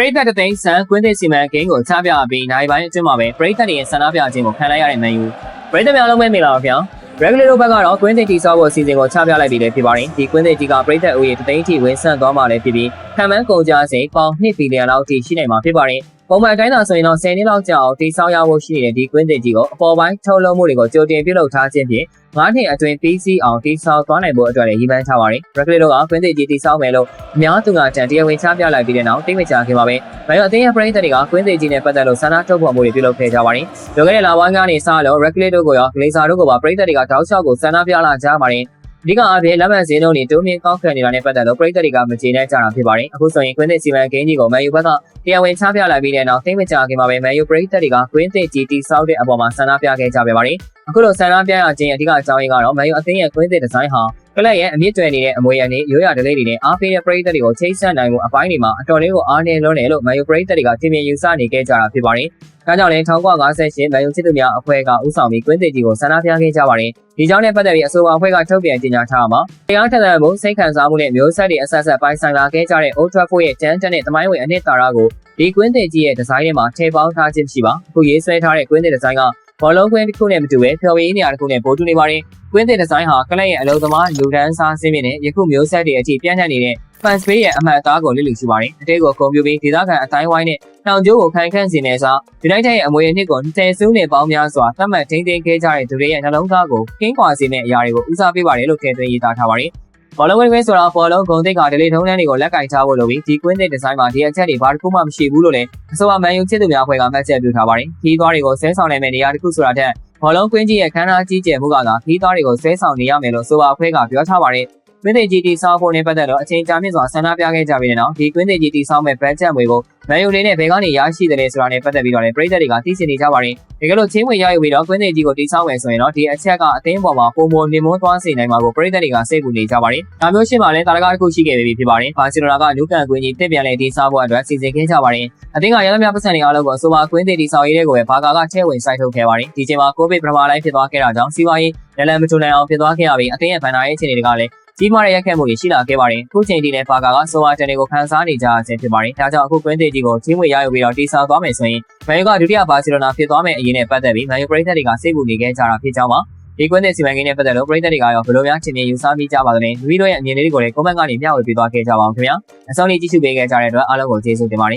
ရိသတ်တသိန်းဆန်ကွင်းသစ်စီမံကိန်းကိုချပြပြီးနိုင်ပိုင်းအတွင်းမှာပဲပရိသတ်တွေရဲ့ဆန္ဒပြခြင်းကိုခံလိုက်ရတဲ့မန်ယူပရိသတ်များလုံးပဲမိလာပါဗျာ regular တို့ဘက်ကတော့ကွင်းသစ်တီဆောက်ဖို့အစီအစဉ်ကိုချပြလိုက်ပြီးလည်းဖြစ်ပါတယ်ဒီကွင်းသစ်ကြီးကပရိသတ်ဦးရေတသိန်းထိဝင်ဆန့်သွားမှာလည်းဖြစ်ပြီးခံမှန်းကုန်ကြစိပေါင်2ဘီလီယံလောက်ထိရှိနိုင်မှာဖြစ်ပါတယ် ပုံမှန်တိုင်းသာဆိုရင်တော့10နှစ်လောက်ကြာအောင်တိစောက်ရဖို့ရှိနေတဲ့ဒီကွင်းသစ်ကြီးကိုအပေါ်ပိုင်းထုတ်လုပ်မှုတွေကိုကြိုတင်ပြုလုပ်ထားခြင်းဖြင့်၅နှစ်အတွင်းပြီးစီးအောင်တိစောက်သွားနိုင်ဖို့အတွက်လည်းရည်မှန်းထားပါတယ်။ regular တို့ကကွင်းသစ်ကြီးတိစောက်မယ်လို့အများသူငါတန်တရားဝင်ချပြလိုက်ပြီးတဲ့နောက်တိတ်မကြခင်ပါပဲ။ဘာလို့အသင်းရဲ့ပရိသတ်တွေကကွင်းသစ်ကြီးနဲ့ပတ်သက်လို့ဆန္ဒထုတ်ဖော်မှုတွေပြုလုပ်ခဲ့ကြပါတယ်။လွန်ခဲ့တဲ့လပိုင်းကနေစလို့ regular တို့ကိုရော glazer တို့ကိုပါပရိသတ်တွေကတောက်လျှောက်ကိုဆန္ဒပြလာကြပါတယ်။ အဓိကအားဖြင့်လက်မှတ်စင်းတို့နေတိုးမြင့်ကောက်ခံနေတာနဲ့ပတ်သက်လို့ပရိသတ်တွေကမကျေနပ်ကြတာဖြစ်ပါတယ်။အခုဆိုရင်ကွင်းသစ်စီမံကိန်းကြီးကိုမန်ယူဘက်ကတရားဝင်ချပြလိုက်ပြီးတဲ့နောက်သိမကြခင်မှာပဲမန်ယူပရိသတ်တွေကကွင်းသစ်ကြီးတိစောက်တဲ့အပေါ်မှာဆန္ဒပြခဲ့ကြပါပါတယ်။အခုလိုဆန္ဒပြရခြင်းအဓိကအကြောင်းရင်းကတော့မန်ယူအသင်းရဲ့ကွင်းသစ်ဒီဇိုင်းဟာ ကလပ်ရဲ့အမြင့်တွယ်နေတဲ့အမွေအနှစ်ရိုးရာဒလေးတွေနဲ့အားပေးတဲ့ပရိသတ်တွေကိုချိတ်ဆက်နိုင်မှုအပိုင်းတွေမှာအတော်လေးကိုအားနည်းလွန်းတယ်လို့မန်ယူပရိသတ်တွေကထင်မြင်ယူဆနေခဲ့ကြတာဖြစ်ပါတယ်။ဒါကြောင့်လည်း1958မန်ယူချစ်သူများအဖွဲ့ကဥဆောင်ပြီးကွင်းသစ်ကြီးကိုဆန္ဒပြခဲ့ကြပါတယ်။ဒီကြောင့်နဲ့ပတ်သက်ပြီးအဆိုပါအဖွဲ့ကထုတ်ပြန်ကြေညာထားမှာတရားထက်သန်မှုစိတ်ခံစားမှုနဲ့မျိုးဆက်တွေအဆက်ဆက်ပိုင်းဆိုင်လာခဲ့ကြတဲ့ Old Trafford ရဲ့တန်းတက်တဲ့သမိုင်းဝင်အနှစ်သာရကိုဒီကွင်းသစ်ကြီးရဲ့ဒီဇိုင်းထဲမှာထည့်ပေါင်းထားခြင်းရှိပါအခုရေးဆွဲထားတဲ့ကွင်းသစ်ဒီဇိုင်းက ဘောလုံးကွင်းတစ်ခုနဲ့မတူဘဲဖျော်ဖြေနေရာတစ်ခုနဲ့ပိုတူနေပါတယ်ကွင်းသစ်ဒီဇိုင်းဟာကလပ်ရဲ့အလုံးသမားလူဒန်းစားစင်းမြင့်နဲ့ယခုမျိုးဆက်တွေအထိပြန့်နှံ့နေတဲ့ fans page ရဲ့အမှတ်အသားကိုလစ်လျူရှိပါတယ်အတေးကိုကွန်ပျူပြီးဒေသခံအတိုင်းဝိုင်းနဲ့နှောင်ကျိုးကိုခိုင်ခန့်စီနေစား United ရဲ့အမွေအနှစ်ကို10စုနဲ့ပေါင်းများစွာသတ်မှတ်ထိန်းသိမ်းခဲ့ကြတဲ့သူတွေရဲ့နှလုံးသားကိုကင်းကွာစေမယ့်အရာတွေကိုဦးစားပေးပါတယ်လို့ထည့်သွင်းရေးသားထားပါတယ် ဘောလုံးဝင်းဝင်းဆိုတာဘောလုံးဂုံတိတ်ကဒလေးထုံးတန်းတွေကိုလက်ကင်ထားဖို့လိုပြီးဒီကွင်းသစ်ဒီဇိုင်းမှာဒီအချက်တွေဘာတစ်ခုမှမရှိဘူးလို့လည်းအဆိုပါမန်ယူချစ်သူများအဖွဲ့ကမှတ်ချက်ပြုထားပါတယ်။ခီးသွားတွေကိုဆဲဆောင်နိုင်မယ့်နေရာတစ်ခုဆိုတာထက်ဘောလုံးကွင်းကြီးရဲ့ခန်းနာကြီးကျယ်မှုကသာခီးသွားတွေကိုဆဲဆောင်နေရမယ်လို့ဆိုပါအဖွဲ့ကပြောထားပါတယ်။ ကွင်းသစ်ကြီးတီဆောက်ဖို့နဲ့ပတ်သက်တော့အချိန်ကြာမြင့်စွာဆန္ဒပြခဲ့ကြပြီးတဲ့နောက်ဒီကွင်းသစ်ကြီးတီဆောက်မဲ့ဘတ်ဂျက်ငွေကိုမန်ယူလေးနဲ့ဘယ်ကနေရရှိတယ်လဲဆိုတာနဲ့ပတ်သက်ပြီးတော့လည်းပြည်သက်တွေကသိရှိနေကြပါတယ်။တကယ်လို့ချင်းဝင်ရယူပြီးတော့ကွင်းသစ်ကြီးကိုတီဆောက်မယ်ဆိုရင်တော့ဒီအချက်ကအသင်းပေါ်မှာပုံမနေမွန်းသွားစေနိုင်မှာကိုပြည်သက်တွေကစိတ်ကူနေကြပါတယ်။ဒါမျိုးရှင်းမှလည်းတာရကတစ်ခုရှိခဲ့ပြီဖြစ်ပါတယ်။ဘာစီလိုနာကနူကန်ကွင်းကြီးတစ်ပြန်လဲတီဆောက်ဖို့အတွက်စီစဉ်ခဲ့ကြပါတယ်။အသင်းကရသမျှပတ်စံတွေအားလုံးကိုအဆိုပါကွင်းသစ်တီဆောက်ရေးတဲ့ကိုပဲဘာကာကထဲဝင်စိုက်ထုတ်ခဲ့ပါတယ်။ဒီချိန်မှာကိုဗစ်ပထမလိုင်းဖြစ်သွားခဲ့တာကြောင့်စီးပွားရေးလည်းလည်းမထူနိုင်အောင်ဖြစ်သွားခဲ့ရပြီးအသင်းရဲ့ဗန်နာရေးအခြေအနေတွေကလည်း ကြီးမားတဲ့ရက်ခတ်မှုတွေရှိလာခဲ့ပါတယ်။အခုချိန်ထိလည်းဘာကာကဆိုဝါတန်တွေကိုခန်းစားနေကြခြင်းဖြစ်ပါတယ်။ဒါကြောင့်အခုကွင်းသစ်ကြီးကိုချင်းဝင်ရယူပြီးတော့တီဆောက်သွားမယ်ဆိုရင်မန်ယူကဒုတိယဘာစီလိုနာဖြစ်သွားမယ်အရင်နဲ့ပတ်သက်ပြီးမန်ယူပရိသတ်တွေကစိတ်ပူနေခဲ့ကြတာဖြစ်ကြောင်းပါဒီကွင်းတဲ့စီမံကိန်းနဲ့ပတ်သက်လို့ပရိသတ်တွေကရောဘယ်လိုများထင်မြင်ယူဆမိကြပါသလဲ။ဗီဒီယိုရဲ့အမြင်လေးတွေကိုလည်း comment ကနေမျှဝေပေးသွားခဲ့ကြပါအောင်ခင်ဗျာ။အဆုံးလေးကြည့်ရှုပေးခဲ့ကြတဲ့အတွက်အားလုံးကိုကျေးဇူးတင်ပါတယ်